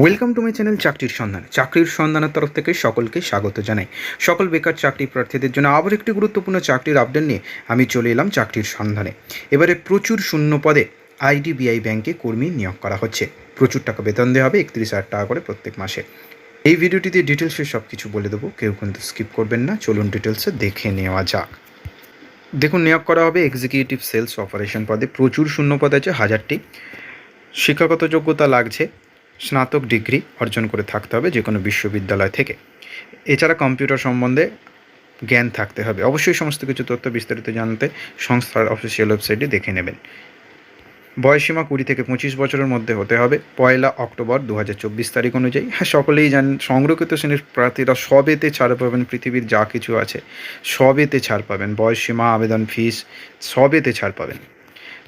Welcome to my channel চাকরির সন্ধান চাকরির সন্ধানের তরফ থেকে সকলকে স্বাগত জানাই। সকল বেকার চাকরি প্রার্থীদের জন্য আবার একটি গুরুত্বপূর্ণ চাকরির আপডেট নিয়ে আমি চলে এলাম চাকরির সন্ধানে এবারে প্রচুর শূন্য পদে আইডিবিআই ব্যাংকে কর্মী নিয়োগ করা হচ্ছে। প্রচুর টাকা বেতন দেওয়া হবে, একত্রিশ হাজার টাকা করে প্রত্যেক মাসে। এই ভিডিওটিতে ডিটেলসে সব কিছু বলে দেবো, কেউ কিন্তু স্কিপ করবেন না। চলুন ডিটেলসে দেখে নেওয়া যাক। দেখুন, নিয়োগ করা হবে এক্সিকিউটিভ সেলস অপারেশন পদে। প্রচুর শূন্য পদ আছে, হাজারটি। শিক্ষাগত যোগ্যতা লাগছে। স্নাতক ডিগ্রি অর্জন করে থাকতে হবে যে কোনো বিশ্ববিদ্যালয় থেকে। এছাড়া কম্পিউটার সম্বন্ধে জ্ঞান থাকতে হবে। অবশ্যই সমস্ত কিছু তথ্য বিস্তারিত জানতে সংস্থার অফিসিয়াল ওয়েবসাইটে দেখে নেবেন। বয়সীমা কুড়ি থেকে পঁচিশ বছরের মধ্যে হতে হবে। পয়লা অক্টোবর দু হাজার চব্বিশ তারিখ অনুযায়ী। হ্যাঁ সকলেই জানেন, সংরক্ষিত শ্রেণির প্রার্থীরা সবেতে ছাড় পাবেন। পৃথিবীর যা কিছু আছে সবেতে ছাড় পাবেন। বয়সীমা আবেদন ফিস সবেতে ছাড় পাবেন।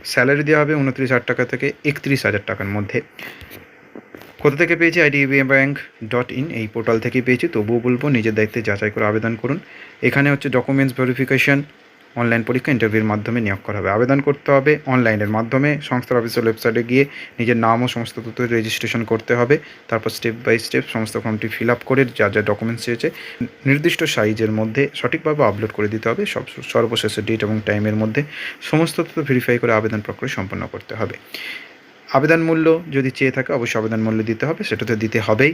স্যালারি দেওয়া হবে উনত্রিশ হাজার টাকা থেকে একত্রিশ হাজার টাকার মধ্যে। কোথা থেকে পেয়েছি? আইডিবিআই ব্যাঙ্ক ডট ইন এই পোর্টাল থেকেই পেয়েছি। তবুও বলব, নিজের দায়িত্বে যাচাই করে আবেদন করুন। এখানে হচ্ছে ডকুমেন্টস ভেরিফিকেশন অনলাইন পরীক্ষা ইন্টারভিউর মাধ্যমে নিয়োগ করা হবে। আবেদন করতে হবে অনলাইনের মাধ্যমে। সংস্থার অফিসিয়াল ওয়েবসাইটে গিয়ে নিজের নাম ও সমস্ত তথ্য রেজিস্ট্রেশন করতে হবে। তারপর স্টেপ বাই স্টেপ সমস্ত ফর্মটি ফিল আপ করে যা যা ডকুমেন্টস চেয়েছে, নির্দিষ্ট সাইজের মধ্যে সঠিকভাবে আপলোড করে দিতে হবে। সব সর্বশেষ ডেট এবং টাইমের মধ্যে সমস্ত তথ্য ভেরিফাই করে আবেদন প্রক্রিয়া সম্পন্ন করতে হবে। আবেদন মূল্য যদি চেয়ে থাকে, অবশ্যই আবেদন মূল্য দিতে হবে, সেটা তো দিতে হবেই।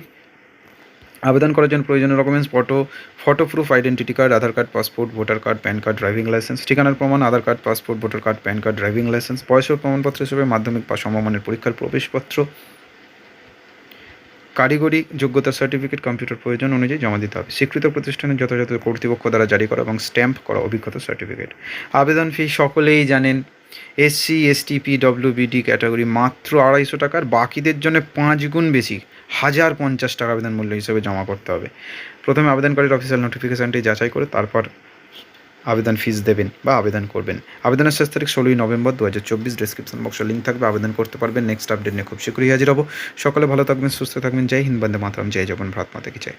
আবেদন করার জন্য প্রয়োজনীয় documents photo photo proof identity card Aadhaar card passport voter card PAN card driving licence ঠিকানার প্রমাণ Aadhaar card passport voter card PAN card driving licence বয়সের প্রমাণপত্র হিসেবে মাধ্যমিক বা সমমানের পরীক্ষার প্রবেশপত্র, কারিগরি যোগ্যতা সার্টিফিকেট কম্পিউটার প্রয়োজন অনুযায়ী জমা দিতে হবে। স্বীকৃত প্রতিষ্ঠানের যথাযথ কর্তৃপক্ষ দ্বারা জারি করা এবং স্ট্যাম্প করা অভিজ্ঞতা সার্টিফিকেট আবেদন ফি সকলেই জানেন এসসি এসটি পিডব্লিউবিডি ক্যাটাগরি মাত্র আড়াইশো টাকার, বাকিদের জন্য পাঁচ গুণ বেশি, হাজার পঞ্চাশ টাকা আবেদন মূল্য হিসেবে জমা করতে হবে। প্রথমে আবেদনকারীর অফিসিয়াল নোটিফিকেশানটি যাচাই করে তারপর আবেদন ফিস দেবেন বা আবেদন করবেন। আবেদনের শেষ তারিখ ষোলোই নভেম্বর দু হাজার চব্বিশ ডিসক্রিপশন বক্সে লিঙ্ক থাকবে, আবেদন করতে পারবেন। নেক্সট আপডেট নিয়ে খুব শীঘ্রই হাজির হব। সকলে ভালো থাকবেন, সুস্থ থাকবেন। জয় হিন্দ, বন্দে মাতরম। জয় জগন ভারত মাতা কি চাই?